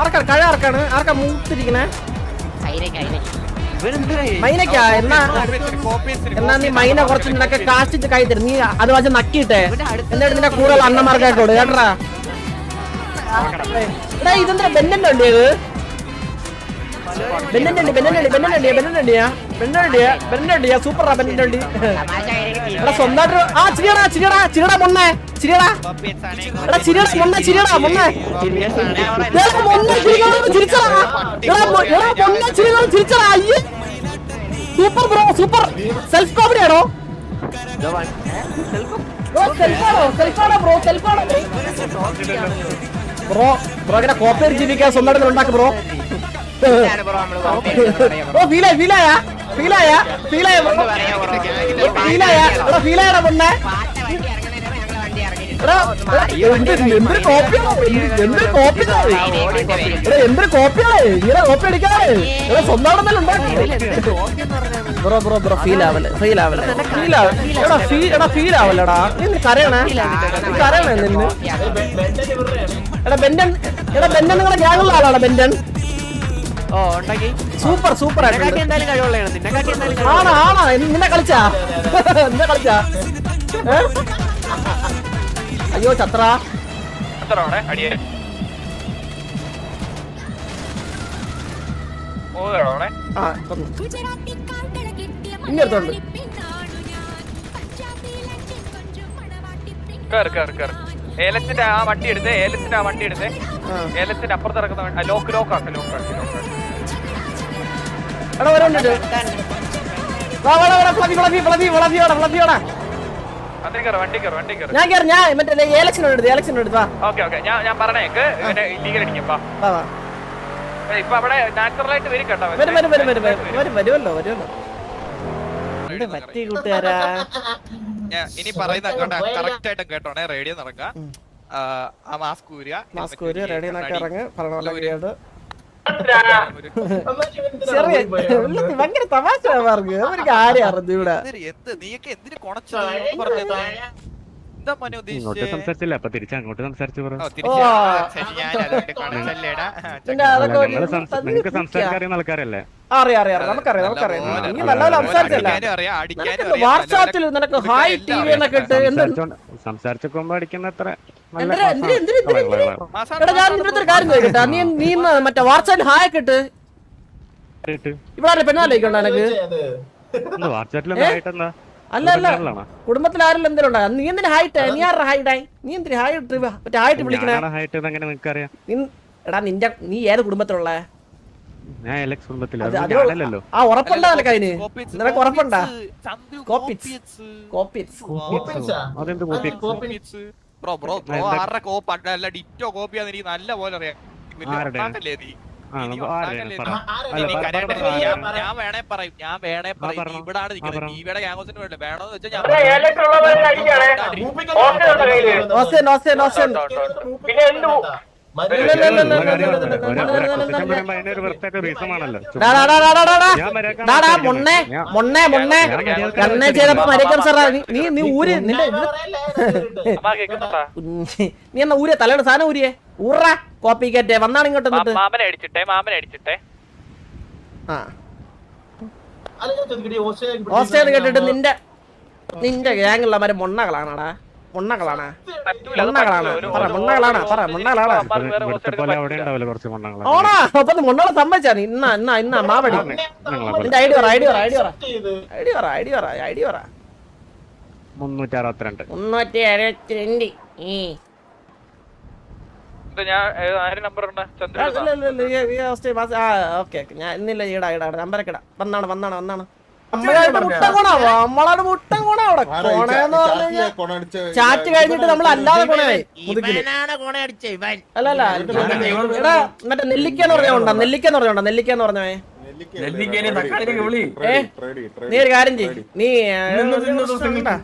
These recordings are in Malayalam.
ആർക്കാ കഴ ആർക്കാണ്? ആർക്കാ മൂത്തിരിക്കണേ? മൈനക്കാ എന്നാ എന്നാ നീ മൈന കുറച്ച് നിനക്ക് കാശിച്ച് കൈ തരും. നീ അത് വെച്ച് നക്കിയിട്ടെ. എന്നിട്ട് നിന്റെ കൂടെ അണ്ണന്മാർക്കായിട്ട് കേട്ടറാ? കേട്ടാ എടാ ഇതെന്താ ബെന്നന്റെ ഉണ്ട് ഇത്? ബെന്നന്റെ ഉണ്ട് ബെന്നന്റെ ഉണ്ട് ബെന്നന്റെ ഉണ്ട് ബെന്നന്റെ വണ്ടിയാ? ബെന്നന്റെ വണ്ടിയാ? ബെന്നന്റെ വണ്ടിയാ? സൂപ്പറാ ബെന്നന്റെ ഉണ്ട് എടാ സ്വന്തമായിട്ട് ആ ചിരിയടാ ചിരിയടാ ചിരിയടാ മൊണ്ണേ. ചിരിയടാ. എടാ ചിരിയടാ ചിരിയടാ എടാ ചിരിച്ചടാ. എടാ ചിരിച്ചടാ. അയ്യേ. Super bro super. Self comedy ആണോ? Bro bro? സെൽഫാണോ ബ്രോ? ബ്രോ ഇങ്ങനെ കോപ്പേർ ജീവിക്കാൻ സ്വന്തമായിട്ട് ഉണ്ടാക്ക് ബ്രോ. ബ്രോ ഫീലായ ഫീലായ? ഫീലായ ഫീലായ ഫീലായ എടാ ഫീലായടാ പൊണ്ണേ എടാ എടാ, എന്ത് എന്തൊരു കോപ്പിയാണ് എന്തൊരു കോപ്പിയാണ് എടാ എന്തൊരു കോപ്പിയാണ് ഇങ്ങനെ കോപ്പി അടിക്കാതെ. എടാ സ്വന്തമാണെന്നല്ല ഉണ്ടാക്കി ബ്രോ ബ്രോ ബ്രോ ഫീൽ ആവല്ലേ ഫീൽ ആവല്ലേ ഫീൽ ആവല്ലേ എടാ ഫീൽ എടാ ഫീൽ ആവല്ലടാ കരയണേ. കരയണേ നിന്ന്. എടാ ബെൻഡൻ എടാ ബെൻഡൻ നിങ്ങളെ ഗ്യാങ്ങുള്ള ആളാണ് ബെൻഡൻ ഓ ഉണ്ടാക്കി സൂപ്പർ സൂപ്പർ ആയിട്ട് എന്തായാലും കഴിവുള്ളതാണ്. നിന്നെ കാട്ടി എന്തായാലും ആണോ ആണോ നിന്നെ കളിച്ചാ? നിന്നെ കളിച്ചാ? അയ്യോ ചത്ര. ഇങ്ങടുത്തോണ്ട് ഇങ്ങടുത്തോണ്ട്. കേറ് കേറ് കേറ്. ഏലത്തിന്റെ ആ വണ്ടി എടുത്തേ ഏലത്തിന്റെ ആ വണ്ടി എടുത്തേ. ഏലത്തിന്റെ അപ്പുറത്ത് ഇറക്കുന്ന വണ്ടി- ആ, ലോക്ക് ലോക്ക് ആക്ക് ലോക്ക് ആക്ക് ലോക്ക് ആക്ക്. എടാ വരണ്ട് വാ വാ വാ ഫ്ലഫി ഫ്ലഫി ഫ്ലഫി ഫ്ലഫി വാടാ ഫ്ലഫി വാടാ ഞാൻ കയറി ഞാൻ മറ്റേ ഏലക്ഷൻ എടുത്ത് ഏലക്ഷൻ എടുത്ത് വാ. ഓക്കെ ഓക്കെ ഞാൻ ഞാൻ പറഞ്ഞേക്ക് ഇല്ലീഗൽ അടിക്കും വാ. വാ വാ. ഇപ്പൊ അവിടെ നാച്ചുറൽ ആയിട്ട് വരും കേട്ടോ വരും വരും വരും വരും വരും വരും വരുമല്ലോ വരുമല്ലോ. എന്ത് പറ്റി കൂട്ടുകാരാ? ഞാൻ ഇനി പറയുന്ന കറക്റ്റ് ആയിട്ട് കേട്ടോണേ റേഡിയോ നടക്കാം. ആ മാസ്ക് ഊരുക മാസ്ക് ഒരു റേഡിയോ എന്നൊക്കെ ഇറങ്ങ് പറഞ്ഞ പോലെ ചെറിയ ഭയങ്കര തമാശ ഇങ്ങോട്ട് സംസാരിച്ചില്ല. അപ്പൊ തിരിച്ച് അങ്ങോട്ട് സംസാരിച്ചു നിങ്ങൾക്ക്. ആൾക്കാരല്ലേ? അറിയാം അറിയാം. നമുക്കറിയാം നമുക്കറിയാം. നീ നല്ലപോലെ സംസാരിച്ചല്ല. നിനക്ക് അറിയാം, വാട്സാപ്പിൽ നിനക്ക് ഹായ് ടി വി എന്നൊക്കെ ഇട്ട് സംസാരിച്ചൊക്കെ അടിക്കുന്ന അത്ര നീ നീ മറ്റേ വാട്സാപ്പിൽ ഹായ് ഒക്കെ ഇട്ട്. ഇവിടെ പെണ്ണാലേക്കുണ്ടോ എനക്ക് അല്ല അല്ല. കുടുംബത്തിൽ ആരെല്ലാം എന്തെങ്കിലും ഉണ്ടാ? നീ എന്തിനാ ഹൈറ്റ് നീ ആരുടെ ഹായിട്ടായി നീ എന്തിനാ ഹൈറ്റ് മറ്റേ വിളിക്കണേ? ഹൈറ്റ് അറിയാം? എടാ നിന്റെ നീ ഏത് കുടുംബത്തിലുള്ള? ആ ഉറപ്പുണ്ടോ നിനക്ക് അതിന്? നിനക്ക് ഉറപ്പുണ്ടാ. കോപ്പിറ്റ്സ് അതെന്ത് കോപ്പി കോപ്പിച്ച്. ബ്രോ ബ്രോ ബ്രോ എന്താ- ആരുടെ കോപ്പ് അല്ല ഡിറ്റോ കോപ്പിയാന്ന് എനിക്ക് നല്ല പോലെ അറിയാം. വലിയ നീ? ആ ഇനി പറ നീ? അല്ല നീ കരയണ്ട. ഞാൻ- ഞാൻ വേണേ പറയും. ഞാൻ വേണേ പറയും. നീ ഇവിടാണ് നിൽക്കുന്നത് പറഞ്ഞോ. ടിവിയുടെ ഗ്യാങ്ങോസിന് വേണ്ട വേണോന്ന് വെച്ചാൽ ഞാൻ ഓസ്റ്റിൻ ഓസ്റ്റിൻ ഓസ്റ്റിൻ പിന്നെ എന്ത് ഇല്ല, ഇല്ല, ഇല്ല, ഇല്ല, ഉള്ള മൊണ്ണേ മൊണ്ണേ മൊണ്ണേ കണ്ണേ ചെയ്തപ്പോ സാറാ നീ നീ ഊര് നിന്റെ നീ എന്നാ ഊരിയ തലയുടെ സാധനം ഊരിയേ ഊറ കോപ്പി കേറ്റേ വന്നാണ് ഇങ്ങോട്ട് മാമനെ അടിച്ചിട്ടെ മാമനെ അടിച്ചിട്ടെ ആ ഓസ്ട്രേലിയ കേട്ടിട്ട് നിന്റെ നിന്റെ ഗ്യാങ്ങുള്ളമാര് മൊണ്ണകളാണടാ മൊണ്ണകളാണ്. മൊണ്ണകളാണ്. പറ പറ മൊണ്ണകളാണ്. ഓണാ അപ്പൊ മൊണ്ണകളെ ഇന്നാ ഇന്നാ ഇന്നാ മാവടി നിന്റെ ഐഡി പറ ഐഡി പറ ഐഡി പറ. ഐഡി പറ ഐഡി പറ ഐഡി പറ. മുന്നൂറ്റി അറുപത്തിരണ്ട് മുന്നൂറ്റി അറുപത്തിരണ്ട് ഈ ഇത് ഞാൻ ഇന്നില്ല ഈടാ ഈടാ നമ്പരൊക്കെ ഇടാ. വന്നാണ് വന്നാണ് വന്നാണ്. നമ്മളാണ് മുട്ടൻ കോണ. അവിടെ. കോണയെന്ന് പറഞ്ഞു ചാറ്റ് കഴിഞ്ഞിട്ട് നമ്മൾ അല്ലാതെ കോണയായി അല്ല അല്ല. എടാ മറ്റേ നെല്ലിക്ക എന്ന് പറഞ്ഞോണ്ടാ നെല്ലിക്ക എന്ന് പറഞ്ഞോണ്ടാ നെല്ലിക്ക എന്ന് ഏ? നീ ഒരു കാര്യം ചെയ് നീ ഉണ്ടാ.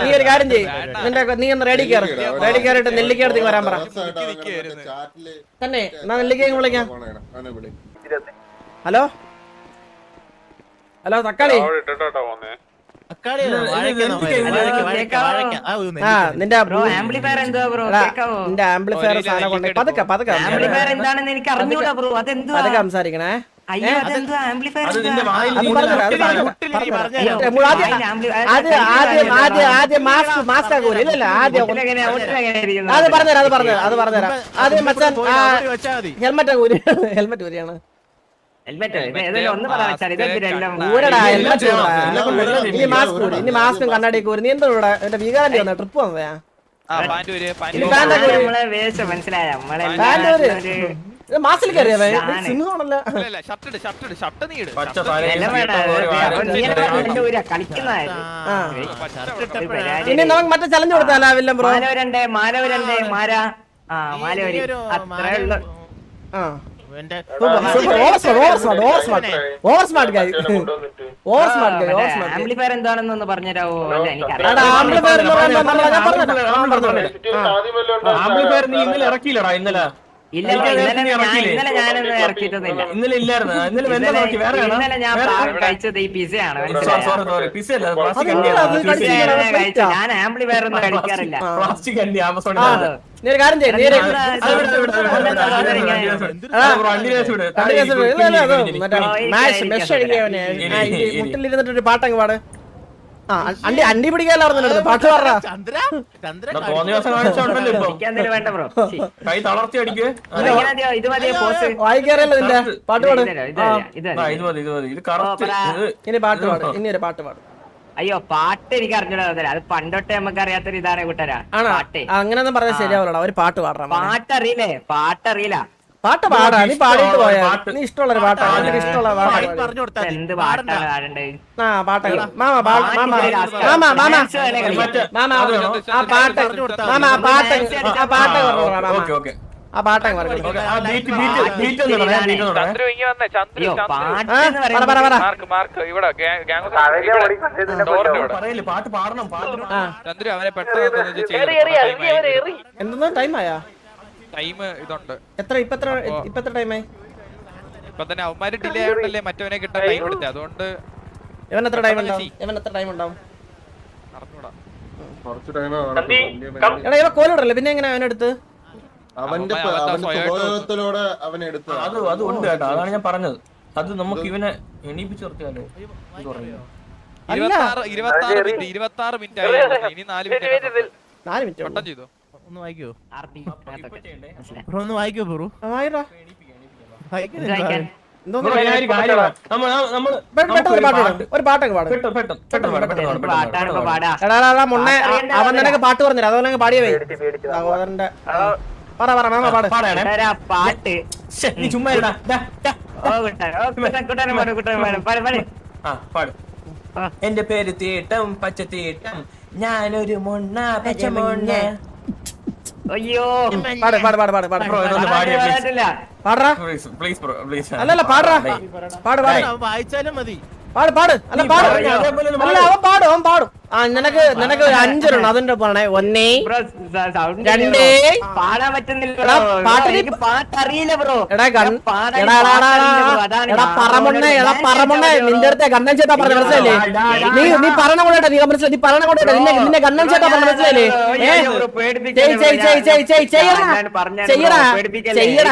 നീ ഒരു കാര്യം ചെയ് നിന്റെ നീ ഒന്ന് റെഡി കയറി റെഡി കയറിയിട്ട് നെല്ലിക്ക എടുത്ത് വരാൻ പറ. തന്നെ എന്നാ നെല്ലിക്ക വിളിക്കാം. ഹലോ? ഹലോ തക്കാളി. നിന്റെ ആംപ്ലിഫയർ എന്തുവാ ബ്രോ? നിന്റെ ആംപ്ലിഫയർ സാധനം കൊണ്ട് പതുക്കെ പതുക്കെ ആംപ്ലിഫയർ എന്താണെന്ന് എനിക്ക് അറിഞ്ഞൂടാ ബ്രോ. അതെന്തുവാ? പതുക്കെ സംസാരിക്കണേ. ആദ്യം മാസ്ക് മാസ്ക് ആക്കൂല ഇല്ലല്ല ആദ്യം അത് പറഞ്ഞുതരാം അത് പറഞ്ഞുതരാം അത് പറഞ്ഞുതരാം. ആദ്യം മച്ചാൻ ഹെൽമെറ്റ് ഊരി ഹെൽമെറ്റ് ഊരിയാണ്. ഇനി മാസ്ക് ഊരി ഇനി മാസ്കും ഊരി നീ എന്താ ഇവിടെ എന്റെ വീഗാലി വന്ന ട്രിപ്പ് ഇത് മാസിൽ കയറിയവേ ആണ്. സിംഹമാണല്ലോ. ഇനി നമുക്ക് മറ്റേ ചലഞ്ച് കൊടുത്താലോ വില്ലം ബ്രോ മാനവരണ്ടേ മാനവരണ്ടേ മാരാ ആ മാലവരി അത്രേ ഉള്ളു ആ smart over smart over over smart guy over smart amplifier എന്താണെന്ന് ഒന്ന് പറഞ്ഞുതരാവോ? ആംപ്ലിഫയർ ആംപ്ലിഫയർ നീ ഇന്നലെ ഇറക്കിയില്ലടാ ഇന്നലെ. ഇല്ല ഇല്ല, ഇന്നലെ ഞാൻ ഇന്നലെ ഞാനൊന്നും ഇറക്കിയിട്ടൊന്നുമില്ല. ഇന്നലെ ഇല്ലായിരുന്നു. ഇന്നലെ വെന്ത ഇന്നലെ നോക്കി വേറെ ഇന്നലെ ഞാൻ പാ- കഴിച്ചത് ഈ പിസയാണ് അല്ല ഞാൻ? ഞാൻ ആംപ്ലിഫയർ ഒന്നും കഴിക്കാറില്ല. പ്ലാസ്റ്റിക് അണ്ടി ആമസോണിൽ ആ നിന്ന്. നീ ഒരു കാര്യം ചെയ്യ് ഇനി. മുട്ടിലിരുന്നിട്ട് ഒരു പാട്ടങ്ങ് പാട്. ആ അണ്ടി അണ്ടി പിടിക്കാലായിരുന്നു പാട്ട് നിന്റെ. പാട്ട് പാട്. ഇനി പാട്ട് പാട്. ഇനി ഒരു പാട്ട് പാട്. അയ്യോ പാട്ട് എനിക്ക് അറിഞ്ഞൂടാ. അത് പണ്ടൊട്ടേ നമുക്ക് അറിയാത്തൊരു ഇതാണ് കൂട്ടരാ പാട്ട് അങ്ങനെയൊന്നും പറഞ്ഞാൽ ശരിയാവില്ലടാ ഒരു പാട്ട് പാടാം പാട്ടറിയില്ലേ? പാട്ടറിയില്ല. പാട്ട് പാടാ. നീ പാടിയിട്ട് പോയാ നീ ഇഷ്ടമുള്ള ഒരു പാട്ടാ. നിനക്ക് ഇഷ്ടമുള്ള പാട്ടാ ആ പാട്ടങ്ങ് മാമ മാമാ. മാമ മാമ. ആ പാട്ട് മാമ ആ പാട്ട് ആ പാട്ട് മാമ. ഓക്കെ ആ പാട്ട് എന്തെന്ന് ടൈം ആയാ? ടൈം ഇതുണ്ട്. എത്ര ഇപ്പൊ എത്ര ഇപ്പൊ എത്ര ടൈമായി ഇപ്പൊ തന്നെ അവന്മാര് ഡിലേ ആയിട്ടല്ലേ മറ്റവനെ കിട്ടാൻ ടൈം എടുത്തത് അതുകൊണ്ട് ഇവൻ എത്ര ടൈം ഉണ്ടാവും? ഇവൻ എത്ര ടൈം ഉണ്ടാവും? അറിഞ്ഞൂടാ എടാ ഇവ കോലിടല്ലേ പിന്നെ എങ്ങനെ അവനെടുത്ത്? അവന്റെ സ്വഭാവത്തിലൂടെ അവൻ എടുത്ത അത് അത് ഉണ്ട് കേട്ടോ. അതാണ് ഞാൻ പറഞ്ഞത്. അത് നമുക്ക് ഇവനെ എണീപ്പിച്ച് നിർത്തിയാലോ? ഇരുപത്തി ആറ് ഇരുപത്തി ആറ് മിനിറ്റ് ആയി. ഇനി നാല് മിനിറ്റ് നാല് മിനിറ്റ് ചെയ്തു? ഒന്ന് വായിക്കോ? ബ്രോ ഒന്ന് വായിക്കോ ബ്രോ. വായിടാ. അവൻ. നിനക്ക് പാട്ട് പറഞ്ഞില്ല അതുപോലെ അങ്ങ് പാടിയേ. സഹോദരന്റെ പറ പറ മാമ പാട്. പാട്ട്. നീ ചുമ്മാ. എന്റെ പേര് തീട്ടം പച്ച തീട്ടം. ഞാനൊരു മുണ്ണ പച്ച മുണ്ണ. അയ്യോ. പാട് പാട് പാട് പാട് പാട്. പാടറാ പ്ലീസ് പ്ലീസ് ബ്രോ പ്ലീസ് അല്ലല്ല പാടറാ പാട് പാട്. വായിച്ചാലും മതി. പാട് പാട്. അല്ല പാട്. അല്ല അവൻ പാടും അവൻ പാടും. ആ നിനക്ക് നിനക്ക് ഒരു അഞ്ചെണ്ണം അതിന്റെ പറഞ്ഞേ? ഒന്നേ. രണ്ടേ. പാടാൻ പറ്റുന്നില്ല ബ്രോ. പാട്ടറിയില്ല ബ്രോ. എടാ എടാ എടാ എടാ ഞാൻ നിന്റെ അടുത്ത് കണ്ണൻ ചേട്ടാ പറഞ്ഞ മനസ്സിലല്ലേ നീ നീ പറഞ്ഞ കൂടെ നീ മനസ്സിലായി. നീ പറഞ്ഞ കൂടെ നിന്നെ നിന്നെ കണ്ണൻ ചേട്ടാ പറഞ്ഞ മനസ്സിലല്ലേ ചെയ്യടാ. ചെയ്യടാ.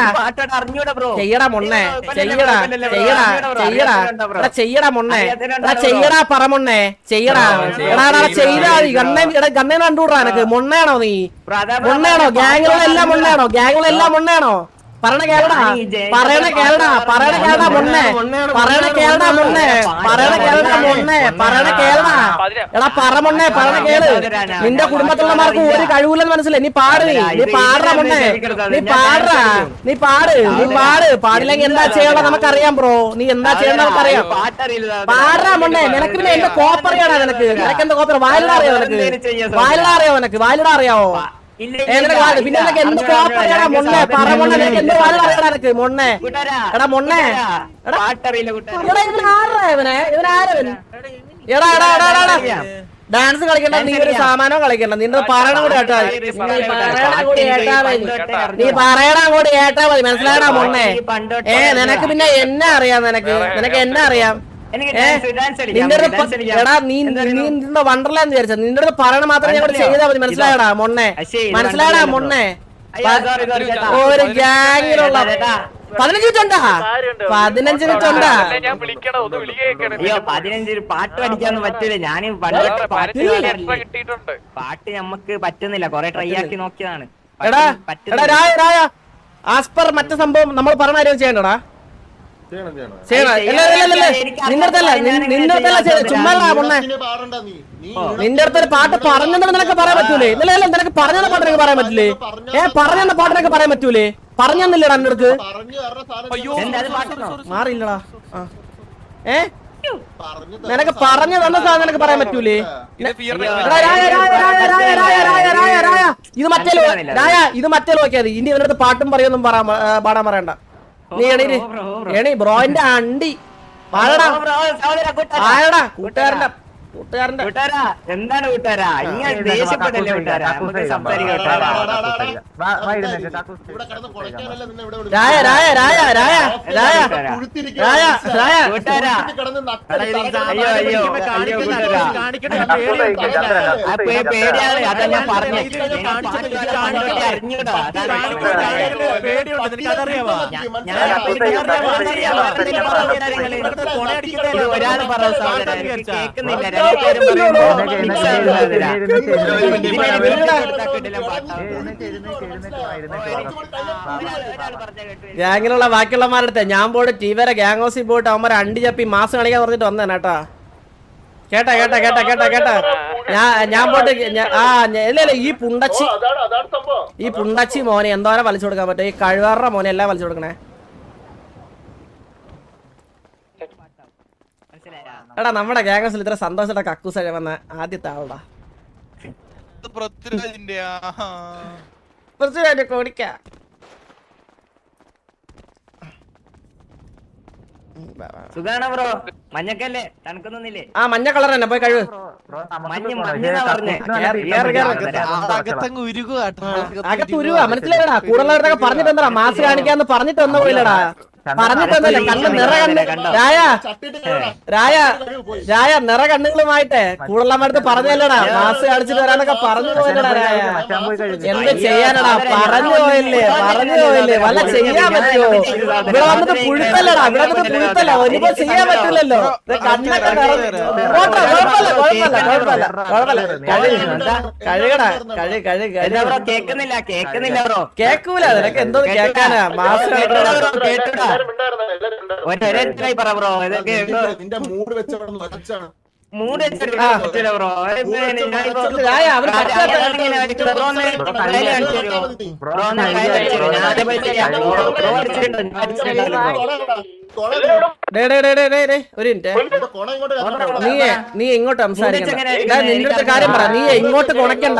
ചെയ്യടാ. മൊണ്ണേ ചെയ്യടാ ചെയ്യടാ. ചെയ്യടാ. ചെയ്യടാ. മൊണ്ണേ ചെയ്യടാ പറമൊണ്ണേ ചെയ്യടാ. എടാ കണ്ടുകൂടാ എനക്ക് മൊണ്ണയാണോ നീ? മൊണ്ണയാണോ? ഗ്യാങ്ങുകളെല്ലാം മൊണ്ണയാണോ? ഗ്യാങ്ങുകളെല്ലാം മൊണ്ണയാണോ? പറയണ കേരള പറയണ കേരള പറയണ കേരള മുന്നേ പറയണ കേരള മുന്നേ പറയണ കേരള മുന്നേ പറയണ കേരള എടാ പറ മുന്നേ പറയണ കേൾ. നിന്റെ കുടുംബത്തിലുള്ളമാർക്ക് ഒരു കഴിവില്ലെന്ന് മനസ്സിലായി. നീ പാട്. നീ പാടറ മൊണ്ണേ നീ പാടറാ. നീ പാട്. നീ പാട്. പാടില്ലെങ്കിൽ എന്താ ചെയ്യണം നമുക്കറിയാം ബ്രോ. നീ എന്താ ചെയ്യണം നമുക്കറിയാം. പാട്ടറിയില്ല. പാടാ മൊണ്ണേ നിനക്ക് പിന്നെ. എന്റെ കോപ്പറിയാടാ നിനക്ക്? നിനക്ക് എന്താ കോപ്പർ? വാലിടാ അറിയാവോ നിനക്ക്? വാലിടാ അറിയാവോ നിനക്ക്? വാലിടാ അറിയാവോ പിന്നെ നിനക്ക് എന്ത് കോപ്പറിയാടാ മൊണ്ണേ പറ മൊണ്ണേ നിനക്ക് എന്ത് വാലിടാ അറിയാടാ നിനക്ക്? മൊണ്ണേ. എടാ മൊണ്ണേ. എടാ. പാട്ടറിയില്ല എടാ ഇവൻ ആരാ ഇവനെ? ഇവൻ എടാ എടാ എടാ എടാ എടാ. ഡാൻസ് കളിക്കണ്ട നീ ഒരു സാമാനോ കളിക്കണ്ട. നിന്റെ പറയണ കൂടി കേട്ടാ? മതി. നീ പറയണ കൂടി കേട്ടാ മതി. നീ പറയണ കൂടി കേട്ടാ മതി. മനസ്സിലായടാ മൊണ്ണേ? ഏ നിനക്ക് പിന്നെ എന്നെ അറിയാം നിനക്ക്. നിനക്ക് എന്നെ അറിയാം. നിന്റെ വണ്ടർലാന്ന് വിചാരിച്ച നിന്റെ അടുത്ത് പറയണ മാത്രമേ ഞങ്ങൾ ചെയ്താ മതി. മനസ്സിലായടാ മൊണ്ണെ മനസ്സിലായടാ മൊണ്ണെ ഒരു ഗ്യാങ്ങിലുള്ള പതിനഞ്ച് മിനിറ്റ് ഉണ്ടാ? പതിനഞ്ച് മിനിറ്റ് ഉണ്ടാ? പതിനഞ്ച് പാട്ട് പഠിക്കാന്ന് പറ്റൂല. ഞാൻ പാട്ട് പാട്ട് നമ്മക്ക് പറ്റുന്നില്ല. കൊറേ ട്രൈ ആക്കി നോക്കിയതാണ്. എടാ എടാ രായ രായ. ആസ്പർ മറ്റേ സംഭവം നമ്മൾ പറഞ്ഞ കാര്യം ചെയ്യണ്ടടാ. നിന്റെ അടുത്ത് പാട്ട് പറഞ്ഞെന്ന് നിനക്ക് പറയാൻ പറ്റൂലേ? ഇല്ല ഇല്ല നിനക്ക് പറഞ്ഞ പാട്ടിനൊക്കെ പറയാൻ പറ്റൂലേ? ഏ പറഞ്ഞ പാട്ടിനൊക്കെ പറയാൻ പറ്റൂലേ? പറഞ്ഞില്ല. അടുത്ത് മാറിയില്ലടാ. ഏ? നിനക്ക് പറഞ്ഞു തന്ന സാധനം നിനക്ക് പറയാൻ പറ്റൂലേ? ഇത് മറ്റേ രായ ഇത് മറ്റേ നോക്കിയാൽ ഇനി ഇവരുടെ പാട്ടും പറയൊന്നും പാടാൻ പറയണ്ട. നീ എണീര് അണ്ടി. പാലടാ പാലടാ കൂട്ടുകാരന്റെ കൂട്ടുകാരന്റെ എന്താണ് കൂട്ടുകാരാ അയ്യോ അയ്യോ ഈ ഞാൻ ഒരാൾ പറഞ്ഞു കേൾക്കുന്നില്ല ഗ്യാങ്ങിലുള്ള ബാക്കിയുള്ളമാരടുത്ത് ഞാൻ പോയിട്ട് ടി വരെ ഗ്യാങ് ഹൗസിൽ പോയിട്ട് അവന്മാരെ അണ്ടി ചപ്പി മാസം കളിക്കാൻ പറഞ്ഞിട്ട് വന്നേനെ കേട്ടാ. കേട്ടാ കേട്ടാ കേട്ടാ കേട്ടാ കേട്ടാ. ഞാൻ ഞാൻ പോട്ട് ആ ഇല്ല ഇല്ല ഈ പുണ്ടച്ചി അതാണ് അതാണ് സംഭവം. ഈ പുണ്ടച്ചി മോനെ എന്തോരം വലിച്ചു കൊടുക്കാൻ പറ്റും? ഈ കഴിവാറുടെ മോനെ എല്ലാം വലിച്ചു കൊടുക്കണേ മനസ്സിലായോ എടാ നമ്മുടെ ഗ്യാങ് ഇത്ര സന്തോഷത്തോടെ കക്കൂസ് വന്ന ആദ്യത്തെ ആളാ. പൃഥ്വിരാജിന്റെ ആഹാ. കുറച്ച് കോടിക്ക സുഖാണോ ബ്രോ? മഞ്ഞക്കല്ലേ? തണുക്കുന്നൊന്നില്ലേ ആ മഞ്ഞ കളർ തന്നെ പോയി കഴിവ്. അകത്ത് ഉരുവാ മനസ്സിലായടാ. പറഞ്ഞിട്ട് എന്താ മാസ് കാണിക്കാന്ന് പറഞ്ഞിട്ട് വന്ന പോയില്ലടാ. പറഞ്ഞിട്ട് വന്നില്ല കണ്ണ് നിറ കണ്ണ് രായ രായ രായ നിറ കണ്ണുകളുമായിട്ടെ കൂടുതലുള്ളവരടുത്ത് പറഞ്ഞല്ലടാ മാസ് കാണിച്ചിട്ട് വരാനൊക്കെ പറഞ്ഞു പോയല്ലടാ രായ എന്ത് ചെയ്യാനടാ പറഞ്ഞു പോയല്ലേ പറഞ്ഞു പോയല്ലേ വല്ല ചെയ്യാൻ പറ്റുമോ ഇവിടെ വന്നിട്ട് പുഴുത്തല്ലടാ ഇവിടെ വന്നിട്ട് പുഴുത്തല്ല ഇനിയിപ്പോ ചെയ്യാൻ പറ്റില്ലല്ലോ കേൾക്കുന്നില്ല കണ്ണൊക്കെ നിറഞ്ഞു കുഴപ്പമില്ല കുഴപ്പമില്ല കുഴപ്പമില്ല കുഴപ്പമില്ല കഴുകടാ കേക്കുന്നില്ല കേക്കുന്നില്ല കേക്കൂല നിനക്ക് എന്തോ കേക്കാനാ മാസ് കേട്ടൂടാ ഒരേ പറ ബ്രോ. നിന്റെ മൂഡ് വെച്ചവിടെ ഒരച്ചാണ്. നീ ഇങ്ങോട്ട് സംസാരിക്കണ്ട നിന്റെ അടുത്ത് കാര്യം പറ നീ ഇങ്ങോട്ട് കൊണക്കണ്ട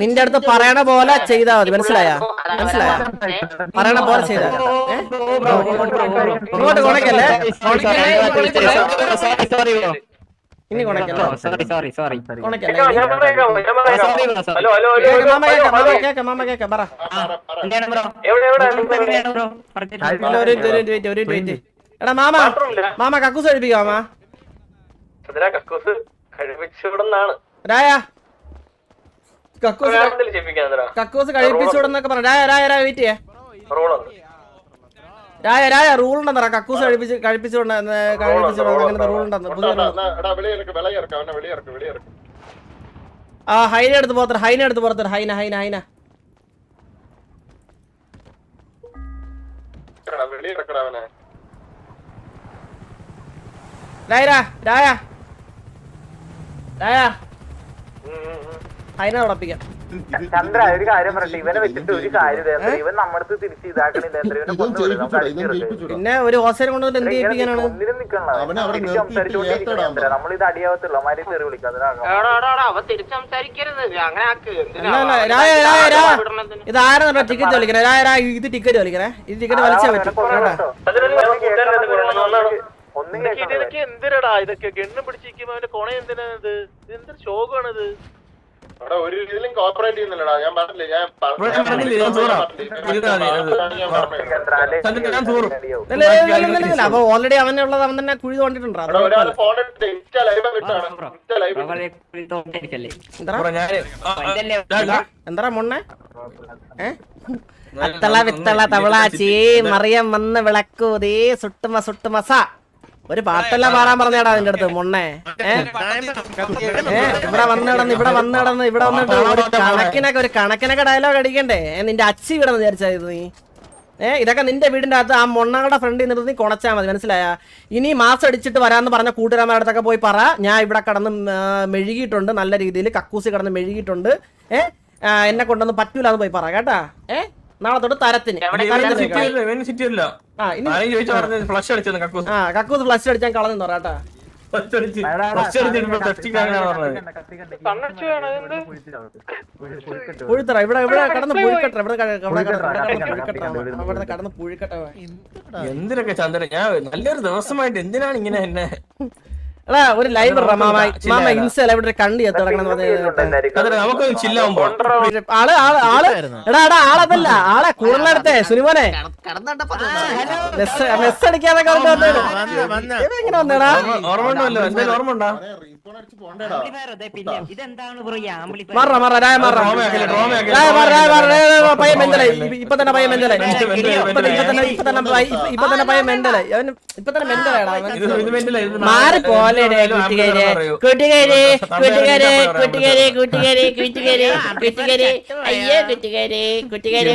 നിന്റെ അടുത്ത് പറയണ പോലെ ചെയ്താ മതി മനസ്സിലായ മനസ്സിലായ പറയണ പോലെ ചെയ്താ ഇങ്ങോട്ട് കൊണക്കല്ലേ ഇനി സോറി സോറി സോറി എടാ മാമ മാമ കക്കൂസ് കഴിപ്പിക്കോ മാമ. കക്കൂസ് കഴിപ്പിച്ചുവിടുന്നാണ് കക്കൂസ് കഴിപ്പിച്ചുവിടുന്നൊക്കെ പറഞ്ഞു രായ രായ രായ വെയിറ്റ് രായ റൂൾ ഉണ്ടെന്നറ കക്കൂസ് കഴിപ്പിച്ച് കഴിപ്പിച്ചു റൂൾ ആ ഹൈന എടുത്ത് പോത്ര ഹൈന എടുത്ത് പോത്ര ഹൈന ഹൈന ഹൈന. ഹൈന ഉടപ്പിക്കാം ഒരു കാര്യം ഇവനെ വെച്ചിട്ട് ഒരു കാര്യം ഇവൻ പിന്നെ ഒരു ഓസരം കൊണ്ട് എന്ത് ചെയ്യിപ്പിക്കാനാണ് നമ്മൾ ഇത് അടിയാവത്തുള്ളൂ. മാരി തെറി വിളിക്കാം. ഇത് ആരാ ടിക്കറ്റ് കളിക്കണേ ഇത് ടിക്കറ്റ് കളിക്കണേ ഇത് ടിക്കറ്റ് വലിച്ചാ പറ്റും. ഇതൊക്കെ എന്തിനടാ? ഇതൊക്കെ ഗണ്ണും പിടിച്ചിരിക്കുമ്പോ അവന്റെ കൊണ എന്തിനാ ഇത് എന്തൊരു ശോകമാണിത്? അവിടെ ഒരു രീതിയിലും കോപ്പറേറ്റ് ചെയ്യുന്നില്ലടാ ഞാൻ പറഞ്ഞില്ലേ ഞാൻ. അപ്പൊ ഓൾറെഡി അവനുള്ളത് അവൻ തന്നെ കുഴി തോണ്ടിട്ടുണ്ട് എന്താ മുണ്ണേ അത്തള വിത്തള തവളാച്ചി മറിയം വന്ന് വിളക്കൂതി സുട്ടുമ സുട്ടുമസ ഒരു പാട്ടെല്ലാം പാടാൻ പറഞ്ഞേടാ നിന്റെ അടുത്ത് മൊണ്ണെ. ഇവിടെ വന്ന് കിടന്ന് ഇവിടെ വന്ന് കിടന്ന് ഇവിടെ വന്നിട്ട് ഒരു കണക്കിനൊക്കെ ഒരു കണക്കിനൊക്കെ ഡയലോഗ് അടിക്കണ്ടേ? നിന്റെ അച്ചി ഇവിടെ വിചാരിച്ചത് നീ. ഏഹ് ഇതൊക്കെ നിന്റെ വീടിന്റെ അകത്ത് ആ മൊണ്ണകളുടെ ഫ്രണ്ടിൽ നിർത്തി നീ കൊണച്ചാൽ മതി മനസ്സിലായ? ഇനി മാസം അടിച്ചിട്ട് വരാന്ന് പറഞ്ഞ കൂട്ടുകാരന്മാരുടെ അടുത്തൊക്കെ പോയി പറ. ഞാൻ ഇവിടെ കിടന്ന് മെഴുകിയിട്ടുണ്ട് നല്ല രീതിയിൽ കക്കൂസി കിടന്ന് മെഴുകിയിട്ടുണ്ട്. ഏഹ് എന്നെ കൊണ്ടൊന്നും പറ്റൂലെന്ന് പോയി പറ കേട്ടാ? ഏ? നാളെ തൊട്ട് തരത്തിന് ആ ഇനി ആരെയും ചോദിച്ചാ ഫ്ലഷ് അടിച്ചത് കക്കൂസ്. ആ കക്കൂസ് ഫ്ലഷ് അടിച്ചാൽ കളഞ്ഞു പറയാട്ടാ പുഴുത്തറ ഇവിടെ ഇവിടെ കടന്ന് പുഴുക്കട്ട. ഇവിടെ ഇവിടെ കടന്ന് പുഴുക്കട്ടെ. എന്തിനൊക്കെ ചന്ദ്രൻ? ഞാൻ നല്ലൊരു ദിവസമായിട്ട് എന്തിനാണ് ഇങ്ങനെ എന്നെ എടാ ഒരു ലൈവ് മാമ മാമ ഇൻസ്റ്റ ഇവിടെ ഒരു കണ്ടി ചില്ലാവുമ്പോ. ആൾ ആൾ ആൾ. എടാ എടാ ആളതല്ല ആളെ കൂടുതലെടുത്തെ സുനിമോനെ. മെസ് അടിക്കാതെ എങ്ങനെ വന്നേടാ? മാറ മാറ രായ മാറ. രായ മാറ രായ മാറ മെന്തലായി ഇപ്പ- ഇപ്പൊ തന്നെ പയ്യൻ മെന്തലായി ഇപ്പൊ തന്നെ ഇപ്പൊ തന്നെ ഇപ്പൊ തന്നെ പയ്യ- ഇപ്പൊ- ഇപ്പൊ തന്നെ പയ്യൻ മെന്തലായി അവന് മാറി കൂട്ടുകാരെ കൂട്ടുകാരെ കൂട്ടുകാരെ കൂട്ടുകാരെ കൂട്ടുകാരെ കൂട്ടുകാരെ. കൂട്ടുകാരെ അയ്യോ കൂട്ടുകാരെ കൂട്ടുകാരെ.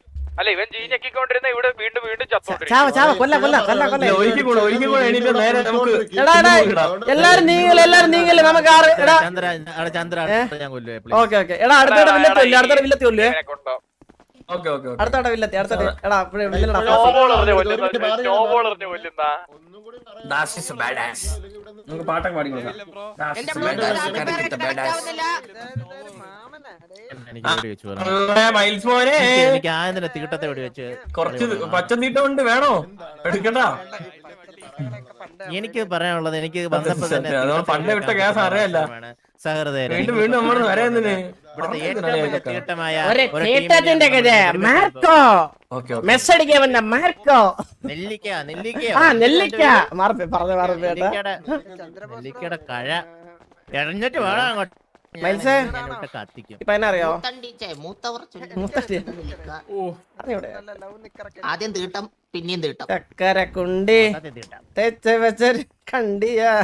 അല്ല ഇവൻ ജീ ഞെക്കിക്കൊണ്ടിരുന്ന ഇവിടെ വീണ്ടും വീണ്ടും ചാവ ചത്തോണ്ടിരിക്കും ചാവ കൊല്ല കൊല്ല കൊല്ല കൊല്ല ഇല്ല, ഒരിക്കൽ കൂടെ ഒരിക്കൽ കൂടെ എണീറ്റ് നേരെ നമുക്ക് എടാ എടാ എല്ലാരും നീങ്ങൽ എല്ലാരും നീങ്ങൽ നമുക്ക് ആറ് എടാ ചന്ദ്ര ചന്ദ്ര? ഞാൻ കൊല്ലുവേ ഓക്കെ ഓക്കെ. എടാ വില്ലത്തി കൊല്ലേ അടുത്തോടെ വില്ലത്തി കൊല്ലേ. ഇവനെ കൊണ്ടോ? Okay okay okay. വില്ലത്തി എടാ ഇവിടെ വില്ലടാ കൊല്ലുന്ന കൊല്ലുന്ന. നമുക്ക് പാട്ടൊക്കെ പാടി കൊടുക്കാം. badass. മൈൽസ് മോനെ. എനിക്ക് ആയതിന്റെ തീട്ടത്തെ വെടി വെച്ച് കുറച്ച് പച്ച തീട്ടമുണ്ട് വേണോ? എടുക്കണ്ട എനിക്ക് പറയാനുള്ളത് എനിക്ക് വന്നപ്പോ തന്നെ പണ്ട് വിട്ട കേസ് അറിയല്ല സഹൃദയരെ വീണ്ടും വീണ്ടും നമ്മൾ നെല്ലിക്കയുടെ കഴ. എഴഞ്ഞിട്ട് വേണം അങ്ങോട്ട്. ഇപ്പൊ എന്നെ അറിയോ? ആദ്യം തീട്ടം പിന്നെയും തീട്ടം. തെച്ച കണ്ടിയ.